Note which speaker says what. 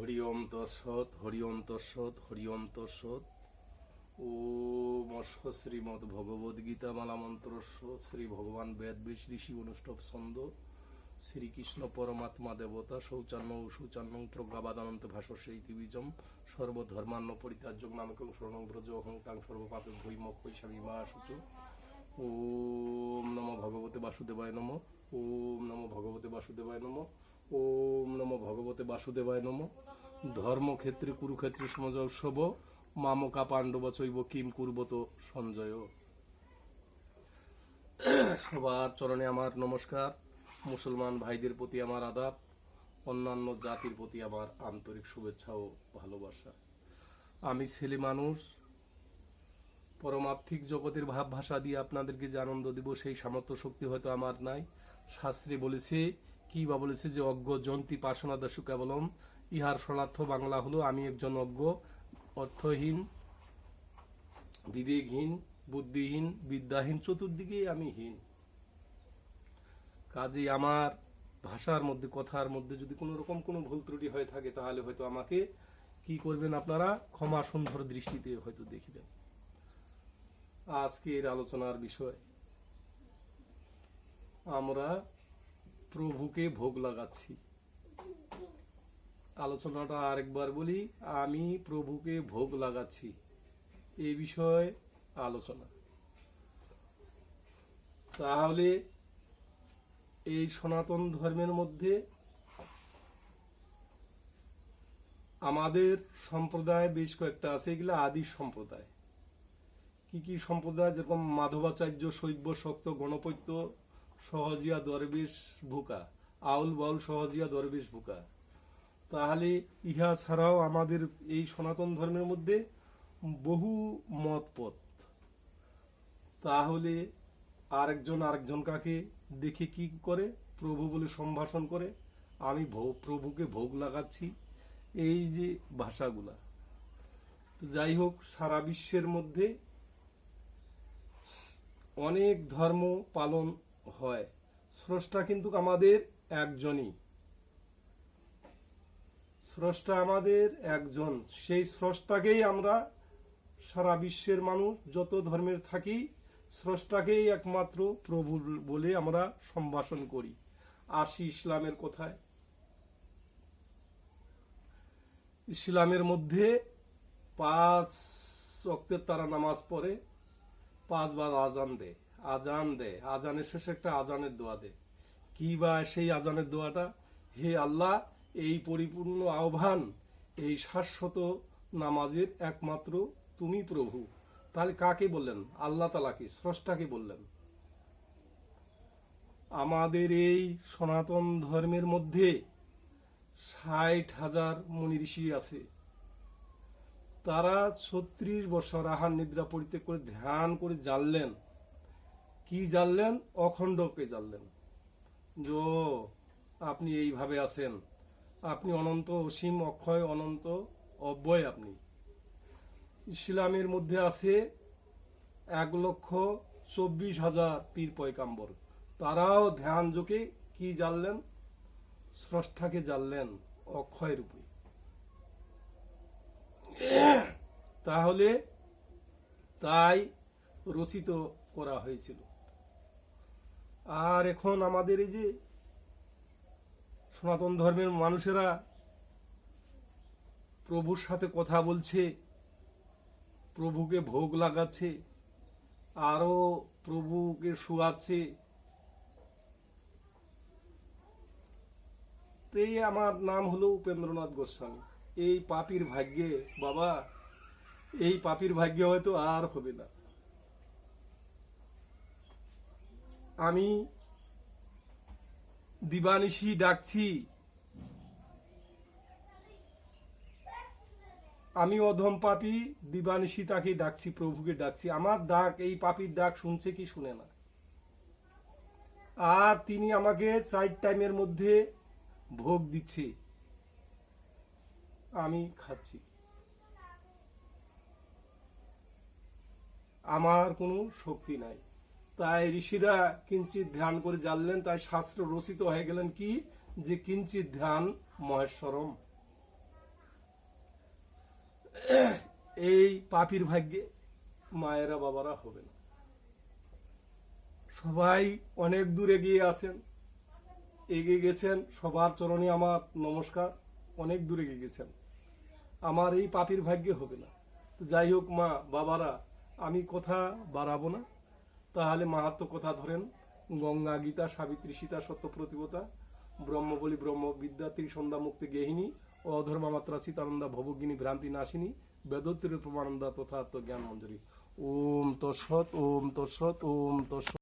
Speaker 1: হরি ওম তৎসৎ হরি ওম তৎসৎ হরি ওম তৎসৎ। ও মৎস্য শ্রীমদ ভগবদ গীতা মালা মন্ত্র শ্রী ভগবান বেদ বেশ ঋষি অনুষ্ঠব ছন্দ শ্রীকৃষ্ণ পরমাত্মা দেবতা শৌচান্ন শৌচান্ন প্রজ্ঞাবাদানন্ত ভাষস্য ইতিবীজম সর্বধর্মান্ন পরিত্যাজ্য নামকং শরণং ব্রজ অহংকাং সর্বপাপে ভৈমক কৈশামী মা শুচু ওম নমো ভগবতে বাসুদেবায় নমঃ। ওম নমো ভগবতে বাসুদেবায় নমঃ। ওম নমো ভগবতে বাসুদেবায় নমঃ। ধর্মক্ষেত্রে কুরুক্ষেত্রে সমাজ উৎসব। মামকা পাণ্ডব চৈব কিম কুর্বত সঞ্জয়। সবার চরণে আমার নমস্কার। মুসলমান ভাইদের প্রতি আমার আদাব। অন্যান্য জাতির প্রতি আমার আন্তরিক শুভেচ্ছা ও ভালোবাসা। আমি ছেলে মানুষ। পরমার্থিক জগতের ভাব ভাষা দিয়ে আপনাদেরকে যে আনন্দ দিব, সেই সামর্থ্য শক্তি হয়তো আমার নাই। শাস্ত্রে বলেছে কি বা বলেছে যে অজ্ঞ জন্তি পাশনা দশু কেবলম ইহার সলার্থ বাংলা হলো, আমি একজন অজ্ঞ, অর্থহীন, বিবেকহীন, বুদ্ধিহীন, বিদ্যাহীন, চতুর্দিকেই আমি হীন। কাজে আমার ভাষার মধ্যে, কথার মধ্যে যদি কোনো রকম কোনো ভুল ত্রুটি হয়ে থাকে, তাহলে হয়তো আমাকে কি করবেন আপনারা? ক্ষমা সুন্দর দৃষ্টিতে হয়তো দেখবেন। আজকের আলোচনার বিষয়, আমরা প্রভুকে ভোগ লাগাচ্ছি। আলোচনাটা আরেকবার বলি, আমি প্রভুকে ভোগ লাগাচ্ছি। এ বিষয়ে আলোচনা। তাহলে এই সনাতন ধর্মের মধ্যে আমাদের সম্প্রদায় বেশ কয়েকটা আছে, এগুলো আদি সম্প্রদায়। কি কি সম্প্রদায়? যেরকম মাধবাচার্য শৈব শক্ত, গণপত্য সহজিয়া দরবেশ ভুকা। আউল বাউল সহজিয়া দরবেশ ভুকা। তাহলে ইহা ছাড়াও আমাদের এই সনাতন ধর্মের মধ্যে বহু মত পথ তাহলে আরেকজন আরেকজন কাকে দেখে কি করে? প্রভু বলে সম্ভাষণ করে। আমি ভো- প্রভুকে ভোগ লাগাচ্ছি। এই যে ভাষাগুলা। যাই হোক, সারা বিশ্বের মধ্যে অনেক ধর্ম পালন হয়। স্রষ্টা কিন্তু আমাদের একজনই। স্রষ্টা আমাদের একজন। সেই স্রষ্টাকেই আমরা সারা বিশ্বের মানুষ, যত ধর্মের থাকি, স্রষ্টাকেই একমাত্র প্রভু বলে আমরা সম্ভাষণ করি। আসি ইসলামের কথায়। ইসলামের মধ্যে পাঁচ অক্তের তারা নামাজ পড়ে পাঁচবার আজান দেয়। আজান দেয় আজানের শেষে একটা আজানের দোয়া দেয় কি বা সেই আজানের দোয়াটা? হে আল্লাহ, এই পরিপূর্ণ আহ্বান, এই শাশ্বত নামাজের একমাত্র তুমি প্রভু। তাহলে কাকে বললেন? আল্লাহ তালাকে স্রষ্টাকে বললেন। আমাদের এই সনাতন ধর্মের মধ্যে ষাট হাজার মুনি ঋষি আছে। তারা ছত্রিশ বছর আহার নিদ্রা পরিত্যাগ করে, ধ্যান করে জানলেন। কি জানলেন? অখণ্ডকে জানলেন। যে আপনি এইভাবে আছেন। আপনি অনন্ত, অসীম, অক্ষয়, অনন্ত, অব্যয় আপনি। ইসলামের মধ্যে আছে এক লক্ষ চব্বিশ হাজার পীর পয়কাম্বর তারাও ধ্যান যোগে কি জানলেন? স্রষ্টাকে জানলেন অক্ষয় রূপে। তাহলে তাই রচিত করা হয়েছিল। আর এখন আমাদের এই যে সনাতন ধর্মের মানুষেরা প্রভুর সাথে কথা বলছে, প্রভুকে ভোগ লাগাচ্ছে, আরও প্রভুকে শুয়াচ্ছে। এই আমার নাম হলো উপেন্দ্রনাথ গোস্বামী। এই পাপির ভাগ্যে, বাবা, এই পাপির ভাগ্যে হয়তো আর হবে না। আমি দিবানিশি ডাকছি। আমি অধম পাপি, দিবানিশি তাকে ডাকছি, প্রভুকে ডাকছি। আমার ডাক, এই পাপির ডাক শুনছে কি শুনে না। আর তিনি আমাকে চার টাইমের মধ্যে ভোগ দিচ্ছে। আমি খাচ্ছি। আমার কোনো শক্তি নাই। তাই ঋষিরা কিঞ্চিত ধ্যান করে জানলেন তাই শাস্ত্র রচিত হয়ে গেলেন কি? যে কিঞ্চিত ধ্যান মহেশ্বরম। এই পাপির ভাগ্যে মায়েরা বাবারা হবে না সবাই অনেক দূর এগিয়ে আছেন, এগিয়ে গেছেন, সবার চরণে আমার নমস্কার, অনেক দূরে এগিয়ে গেছেন। আমার এই পাপির ভাগ্যে হবে না। যাই হোক মা, বাবারা, আমি কথা বাড়াবো না। তাহলে মাহাত্ম কথা ধরেন, গঙ্গা গীতা, সাবিত্রী সীতা, সত্য প্রতিবতা ব্রহ্মবলি ব্রহ্মবিদ্যা ত্রিসন্ধ্যা মুক্তি গেহিনী অধর্মামাত্রা সীতানন্দা ভবগিনী, ভ্রান্তি নাশিনী বেদত্রী প্রমানন্দা তথা জ্ঞান মঞ্জুরি ওম তৎসৎ ওম তৎসৎ ওম তৎসৎ।